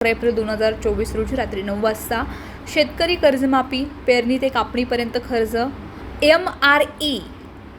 April दोन हजार चोवीस रोजी रात्री नऊ वाजता शेतकरी कर्जमाफी पेरणी ते कापणीपर्यंत खर्च एम आर ई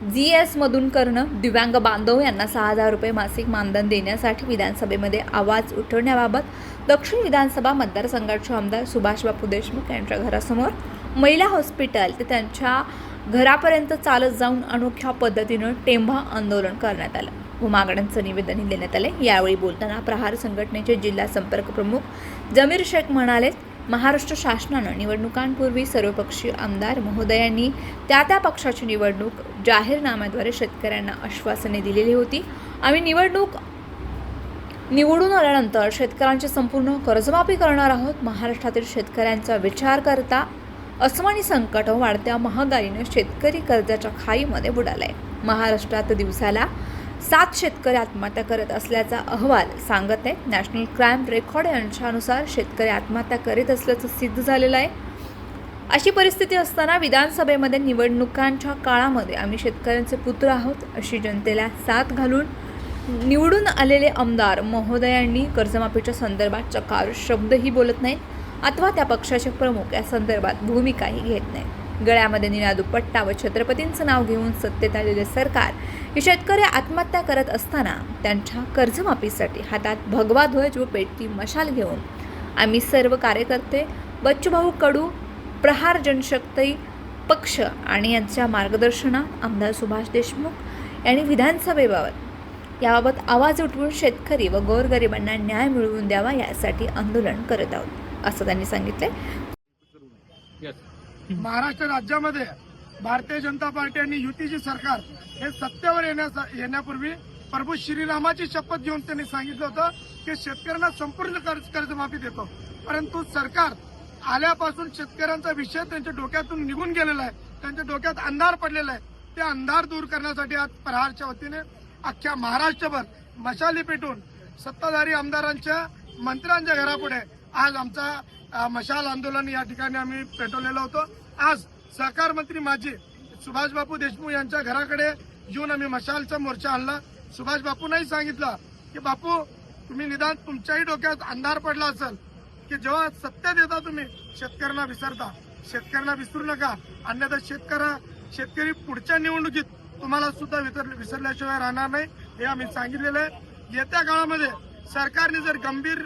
जी एसमधून करणं दिव्यांग बांधव यांना सहा हजार रुपये मासिक मानधन देण्यासाठी विधानसभेमध्ये आवाज उठवण्याबाबत दक्षिण विधानसभा मतदारसंघाचे आमदार सुभाषबापू देशमुख यांच्या घरासमोर महिला हॉस्पिटल ते त्यांच्या घरापर्यंत चालत जाऊन अनोख्या पद्धतीनं टेंभा आंदोलन करण्यात आलं. व मागण्यांचं निवेदनही देण्यात आले यावेळी बोलताना प्रहार संघटनेचे जिल्हा संपर्क प्रमुख जमीर शेख म्हणाले महाराष्ट्र शासनानं निवडणुकांपूर्वी सर्वपक्षीय आमदार महोदयांनी त्या त्या पक्षाची निवडणूक जाहीरनाम्याद्वारे शेतकऱ्यांना आश्वासने दिलेली होती. आम्ही निवडणूक निवडून आल्यानंतर शेतकऱ्यांची संपूर्ण कर्जमाफी करणार आहोत. महाराष्ट्रातील शेतकऱ्यांचा विचार करता अस्मानी संकट वाढत्या महागाईनं शेतकरी कर्जाच्या खाईमध्ये बुडालाय. महाराष्ट्रात दिवसाला सात शेतकरी आत्महत्या करत असल्याचा अहवाल सांगत आहे. नॅशनल क्राईम रेकॉर्ड यांच्यानुसार शेतकरी आत्महत्या करीत असल्याचं सिद्ध झालेलं आहे. अशी परिस्थिती असताना विधानसभेमध्ये निवडणुकांच्या काळामध्ये आम्ही शेतकऱ्यांचे पुत्र आहोत अशी जनतेला साथ घालून निवडून आलेले आमदार महोदयांनी कर्जमाफीच्या संदर्भात चकार शब्दही बोलत नाहीत अथवा त्या पक्षाचे प्रमुख या संदर्भात भूमिकाही घेत नाहीत. गळ्यामध्ये निळा दुपट्टा व छत्रपतींचं नाव घेऊन सत्तेत आलेले सरकार हे शेतकरी आत्महत्या करत असताना त्यांच्या कर्जमाफीसाठी हातात भगवा ध्वज व पेटती मशाल घेऊन आम्ही सर्व कार्यकर्ते बच्चूभाऊ कडू प्रहार जनशक्ती पक्ष आणि यांच्या मार्गदर्शनात आमदार सुभाष देशमुख यांनी विधानसभेबाबत याबाबत आवाज उठवून शेतकरी व गोरगरिबांना न्याय मिळवून द्यावा यासाठी आंदोलन करत आहोत असं त्यांनी सांगितले Yes. महाराष्ट्र राज्यामध्ये भारतीय जनता पार्टी आणि युतीचे सरकार हे सत्तेवर येण्यास येण्यापूर्वी प्रभू श्रीरामाची शपथ घेऊन त्यांनी सांगितलं होतं की शेतकऱ्यांना संपूर्ण कर्ज कर्जमाफी देतो. परंतु सरकार आल्यापासून शेतकऱ्यांचा विषय त्यांच्या डोक्यातून निघून गेलेला आहे. त्यांच्या डोक्यात अंधार पडलेला आहे. ते अंधार दूर करण्यासाठी आज प्रहारच्या वतीने अख्ख्या महाराष्ट्रभर मशाली पेटून सत्ताधारी आमदारांच्या मंत्र्यांच्या घरापुढे आज आमचा मशाल आंदोलन या ठिकाणी आम्ही पेटवलेलं होतं. आज सहकार मंत्री माजी सुभाषबापू देशमुख यांच्या घराकडे येऊन आम्ही मशालचा मोर्चा आणला. सुभाष बापूंनाही सांगितलं की बापू तुम्ही निदान तुमच्याही डोक्यात अंधार पडला असेल की जेव्हा सत्य देता तुम्ही शेतकऱ्यांना विसरता. शेतकऱ्यांना विसरू नका. अन्यथा शेतकऱ्या शेतकरी पुढच्या निवडणुकीत तुम्हाला सुद्धा विसर- विसरल्याशिवाय राहणार नाही. हे आम्ही सांगितलेलं आहे. येत्या काळामध्ये सरकारने जर गंभीर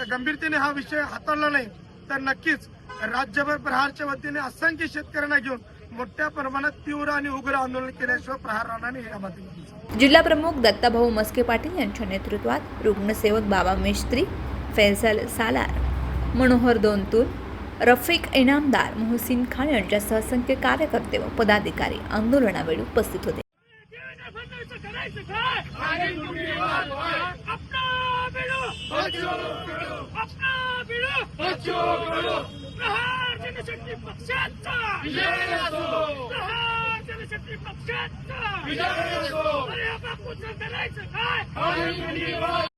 गंभीरतेने हा विषय हाताळला नाही तर नक्कीच राज्यभर प्रहारच्या वतीने असंख्य शेतकऱ्यांना घेऊन मोठ्या प्रमाणात तीव्र आणि उग्र आंदोलन केल्याशिवाय प्रहार राहणार नाही जिल्हा प्रमुख दत्ताभाऊ मस्के पाटील यांच्या नेतृत्वात रुग्णसेवक बाबा मिस्त्री फैसल सालार मनोहर दोनतूर रफिक इनामदार मोहसिन खान यांच्यासह असंख्य कार्यकर्ते व पदाधिकारी आंदोलनावेळी उपस्थित होते. करायचं काय अपना बिडू अपना बिडू प्रहार जनशक्ती पक्षाचा प्रहार जनशक्ती पक्षाचा अरे बापूचं करायचं काय